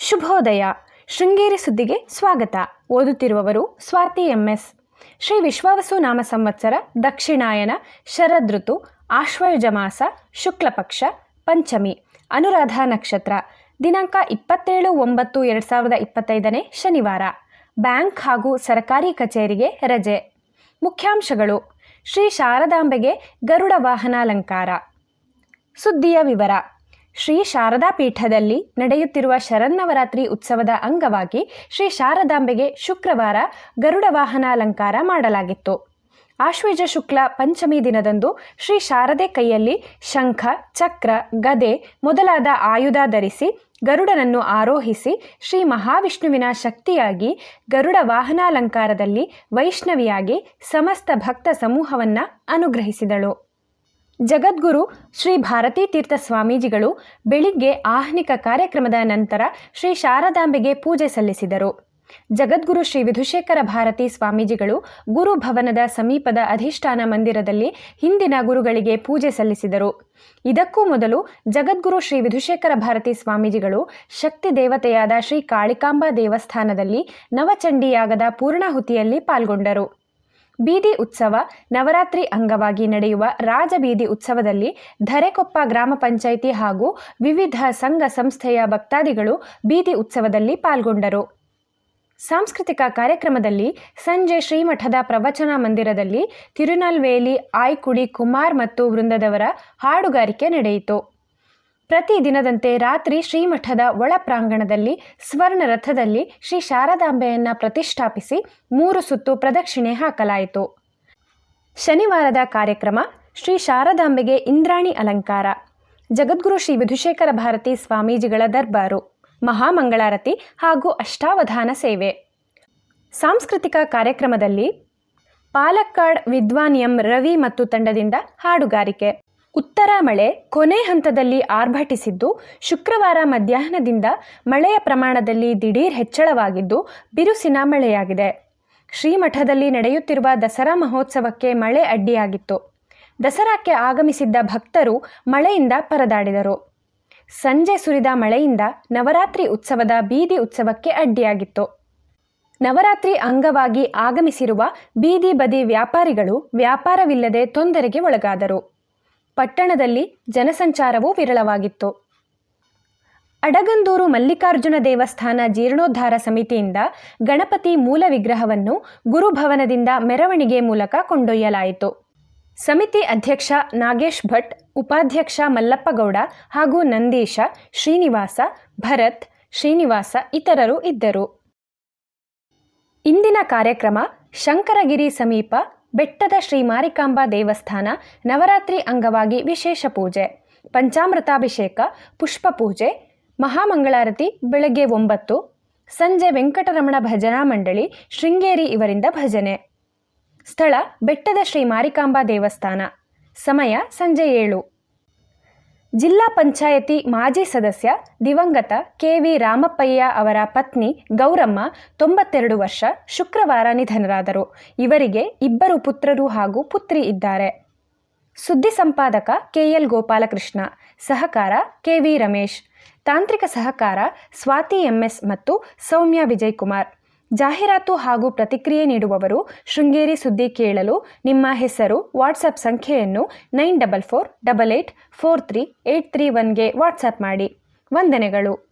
ಶುಭೋದಯ. ಶೃಂಗೇರಿ ಸುದ್ದಿಗೆ ಸ್ವಾಗತ. ಓದುತ್ತಿರುವವರು ಸ್ವಾತಿ ಎಂಎಸ್. ಶ್ರೀ ವಿಶ್ವಾವಸು ನಾಮ ಸಂವತ್ಸರ, ದಕ್ಷಿಣಾಯನ ಶರದೃತು ಆಶ್ವಯುಜ ಮಾಸ ಶುಕ್ಲಪಕ್ಷ, ಪಂಚಮಿ, ಅನುರಾಧ ನಕ್ಷತ್ರ. ದಿನಾಂಕ ಇಪ್ಪತ್ತೇಳು ಒಂಬತ್ತು ಎರಡು ಸಾವಿರದ ಇಪ್ಪತ್ತೈದನೇ ಶನಿವಾರ. ಬ್ಯಾಂಕ್ ಹಾಗೂ ಸರಕಾರಿ ಕಚೇರಿಗೆ ರಜೆ. ಮುಖ್ಯಾಂಶಗಳು. ಶ್ರೀ ಶಾರದಾಂಬೆಗೆ ಗರುಡ ವಾಹನಾಲಂಕಾರ. ಸುದ್ದಿಯ ವಿವರ. ಶ್ರೀ ಶಾರದಾ ಪೀಠದಲ್ಲಿ ನಡೆಯುತ್ತಿರುವ ಶರನ್ನವರಾತ್ರಿ ಉತ್ಸವದ ಅಂಗವಾಗಿ ಶ್ರೀ ಶಾರದಾಂಬೆಗೆ ಶುಕ್ರವಾರ ಗರುಡ ವಾಹನಾಲಂಕಾರ ಮಾಡಲಾಗಿತ್ತು. ಆಶ್ವೇಜ ಶುಕ್ಲ ಪಂಚಮಿ ದಿನದಂದು ಶ್ರೀ ಶಾರದೆ ಕೈಯಲ್ಲಿ ಶಂಖ, ಚಕ್ರ, ಗದೆ ಮೊದಲಾದ ಆಯುಧ ಧರಿಸಿ ಗರುಡನನ್ನು ಆರೋಹಿಸಿ ಶ್ರೀ ಮಹಾವಿಷ್ಣುವಿನ ಶಕ್ತಿಯಾಗಿ ಗರುಡ ವಾಹನಾಲಂಕಾರದಲ್ಲಿ ವೈಷ್ಣವಿಯಾಗಿ ಸಮಸ್ತ ಭಕ್ತ ಸಮೂಹವನ್ನು ಅನುಗ್ರಹಿಸಿದಳು. ಜಗದ್ಗುರು ಶ್ರೀ ಭಾರತೀ ತೀರ್ಥ ಸ್ವಾಮೀಜಿಗಳು ಬೆಳಿಗ್ಗೆ ಆಹ್ನಿಕ ಕಾರ್ಯಕ್ರಮದ ನಂತರ ಶ್ರೀ ಶಾರದಾಂಬೆಗೆ ಪೂಜೆ ಸಲ್ಲಿಸಿದರು. ಜಗದ್ಗುರು ಶ್ರೀ ವಿಧುಶೇಖರ ಭಾರತಿ ಸ್ವಾಮೀಜಿಗಳು ಗುರು ಭವನದ ಸಮೀಪದ ಅಧಿಷ್ಠಾನ ಮಂದಿರದಲ್ಲಿ ಹಿಂದಿನ ಗುರುಗಳಿಗೆ ಪೂಜೆ ಸಲ್ಲಿಸಿದರು. ಇದಕ್ಕೂ ಮೊದಲು ಜಗದ್ಗುರು ಶ್ರೀ ವಿಧುಶೇಖರ ಭಾರತಿ ಸ್ವಾಮೀಜಿಗಳು ಶಕ್ತಿ ದೇವತೆಯಾದ ಶ್ರೀ ಕಾಳಿಕಾಂಬಾ ದೇವಸ್ಥಾನದಲ್ಲಿ ನವಚಂಡಿಯಾಗದ ಪೂರ್ಣಾಹುತಿಯಲ್ಲಿ ಪಾಲ್ಗೊಂಡರು. ಬೀದಿ ಉತ್ಸವ ನವರಾತ್ರಿ ಅಂಗವಾಗಿ ನಡೆಯುವ ರಾಜಬೀದಿ ಉತ್ಸವದಲ್ಲಿ ಧರೆಕೊಪ್ಪ ಗ್ರಾಮ ಪಂಚಾಯಿತಿ ಹಾಗೂ ವಿವಿಧ ಸಂಘ ಸಂಸ್ಥೆಯ ಭಕ್ತಾದಿಗಳು ಬೀದಿ ಉತ್ಸವದಲ್ಲಿ ಪಾಲ್ಗೊಂಡರು. ಸಾಂಸ್ಕೃತಿಕ ಕಾರ್ಯಕ್ರಮದಲ್ಲಿ ಸಂಜೆ ಶ್ರೀಮಠದ ಪ್ರವಚನ ಮಂದಿರದಲ್ಲಿ ತಿರುನಲ್ವೇಲಿ, ಆಯ್ಕುಡಿ ಕುಮಾರ್ ಮತ್ತು ವೃಂದದವರ ಹಾಡುಗಾರಿಕೆ ನಡೆಯಿತು. ಪ್ರತಿ ದಿನದಂತೆ ರಾತ್ರಿ ಶ್ರೀಮಠದ ಒಳ ಪ್ರಾಂಗಣದಲ್ಲಿ ಸ್ವರ್ಣ ರಥದಲ್ಲಿ ಶ್ರೀ ಶಾರದಾಂಬೆಯನ್ನು ಪ್ರತಿಷ್ಠಾಪಿಸಿ ಮೂರು ಸುತ್ತು ಪ್ರದಕ್ಷಿಣೆ ಹಾಕಲಾಯಿತು. ಶನಿವಾರದ ಕಾರ್ಯಕ್ರಮ ಶ್ರೀ ಶಾರದಾಂಬೆಗೆ ಇಂದ್ರಾಣಿ ಅಲಂಕಾರ. ಜಗದ್ಗುರು ಶ್ರೀ ವಿಧುಶೇಖರ ಭಾರತಿ ಸ್ವಾಮೀಜಿಗಳ ದರ್ಬಾರು, ಮಹಾಮಂಗಳಾರತಿ ಹಾಗೂ ಅಷ್ಟಾವಧಾನ ಸೇವೆ. ಸಾಂಸ್ಕೃತಿಕ ಕಾರ್ಯಕ್ರಮದಲ್ಲಿ ಪಾಲಕ್ಕಾಡ್ ವಿದ್ವಾನ್ ಎಂ ರವಿ ಮತ್ತು ತಂಡದಿಂದ ಹಾಡುಗಾರಿಕೆ. ಉತ್ತರ ಮಳೆ ಕೊನೆ ಹಂತದಲ್ಲಿ ಆರ್ಭಟಿಸಿದ್ದು, ಶುಕ್ರವಾರ ಮಧ್ಯಾಹ್ನದಿಂದ ಮಳೆಯ ಪ್ರಮಾಣದಲ್ಲಿ ದಿಢೀರ್ ಹೆಚ್ಚಳವಾಗಿದ್ದು, ಬಿರುಸಿನ ಮಳೆಯಾಗಿದೆ. ಶ್ರೀಮಠದಲ್ಲಿ ನಡೆಯುತ್ತಿರುವ ದಸರಾ ಮಹೋತ್ಸವಕ್ಕೆ ಮಳೆ ಅಡ್ಡಿಯಾಗಿತ್ತು. ದಸರಾಕ್ಕೆ ಆಗಮಿಸಿದ್ದ ಭಕ್ತರು ಮಳೆಯಿಂದ ಪರದಾಡಿದರು. ಸಂಜೆ ಸುರಿದ ಮಳೆಯಿಂದ ನವರಾತ್ರಿ ಉತ್ಸವದ ಬೀದಿ ಉತ್ಸವಕ್ಕೆ ಅಡ್ಡಿಯಾಗಿತ್ತು. ನವರಾತ್ರಿ ಅಂಗವಾಗಿ ಆಗಮಿಸಿರುವ ಬೀದಿ ಬದಿ ವ್ಯಾಪಾರಿಗಳು ವ್ಯಾಪಾರವಿಲ್ಲದೆ ತೊಂದರೆಗೆ ಒಳಗಾದರು. ಪಟ್ಟಣದಲ್ಲಿ ಜನಸಂಚಾರವೂ ವಿರಳವಾಗಿತ್ತು. ಅಡಗಂದೂರು ಮಲ್ಲಿಕಾರ್ಜುನ ದೇವಸ್ಥಾನ ಜೀರ್ಣೋದ್ಧಾರ ಸಮಿತಿಯಿಂದ ಗಣಪತಿ ಮೂಲ ವಿಗ್ರಹವನ್ನು ಗುರುಭವನದಿಂದ ಮೆರವಣಿಗೆ ಮೂಲಕ ಕೊಂಡೊಯ್ಯಲಾಯಿತು. ಸಮಿತಿ ಅಧ್ಯಕ್ಷ ನಾಗೇಶ್ ಭಟ್, ಉಪಾಧ್ಯಕ್ಷ ಮಲ್ಲಪ್ಪಗೌಡ ಹಾಗೂ ನಂದೀಶ, ಶ್ರೀನಿವಾಸ, ಭರತ್, ಶ್ರೀನಿವಾಸ ಇತರರು ಇದ್ದರು. ಇಂದಿನ ಕಾರ್ಯಕ್ರಮ ಶಂಕರಗಿರಿ ಸಮೀಪ ಬೆಟ್ಟದ ಶ್ರೀ ಮಾರಿಕಾಂಬಾ ದೇವಸ್ಥಾನ ನವರಾತ್ರಿ ಅಂಗವಾಗಿ ವಿಶೇಷ ಪೂಜೆ, ಪಂಚಾಮೃತಾಭಿಷೇಕ, ಪುಷ್ಪ ಪೂಜೆ, ಮಹಾಮಂಗಳಾರತಿ ಬೆಳಗ್ಗೆ ಒಂಬತ್ತು, ಸಂಜೆ ವೆಂಕಟರಮಣ ಭಜನಾ ಮಂಡಳಿ, ಶೃಂಗೇರಿ ಇವರಿಂದ ಭಜನೆ. ಸ್ಥಳ ಬೆಟ್ಟದ ಶ್ರೀ ಮಾರಿಕಾಂಬಾ ದೇವಸ್ಥಾನ. ಸಮಯ ಸಂಜೆ ಏಳು. ಜಿಲ್ಲಾ ಪಂಚಾಯತಿ ಮಾಜಿ ಸದಸ್ಯ ದಿವಂಗತ ಕೆ ವಿ ರಾಮಪ್ಪಯ್ಯ ಅವರ ಪತ್ನಿ ಗೌರಮ್ಮ ತೊಂಬತ್ತೆರಡು ವರ್ಷ ಶುಕ್ರವಾರ ನಿಧನರಾದರು. ಇವರಿಗೆ ಇಬ್ಬರು ಪುತ್ರರು ಹಾಗೂ ಪುತ್ರಿ ಇದ್ದಾರೆ. ಸುದ್ದಿ ಸಂಪಾದಕ ಕೆಎಲ್ ಗೋಪಾಲಕೃಷ್ಣ, ಸಹಕಾರ ಕೆವಿ ರಮೇಶ್, ತಾಂತ್ರಿಕ ಸಹಕಾರ ಸ್ವಾತಿ ಎಂಎಸ್ ಮತ್ತು ಸೌಮ್ಯ ವಿಜಯಕುಮಾರ್ ಜಾಹೀರಾತು ಹಾಗೂ ಪ್ರತಿಕ್ರಿಯೆ ನೀಡುವವರು ಶೃಂಗೇರಿ ಸುದ್ದಿ ಕೇಳಲು ನಿಮ್ಮ ಹೆಸರು ವಾಟ್ಸಪ್ ಸಂಖ್ಯೆಯನ್ನು nine double four double eight four three eight three ಒನ್ಗೆ WhatsApp ಮಾಡಿ. ವಂದನೆಗಳು.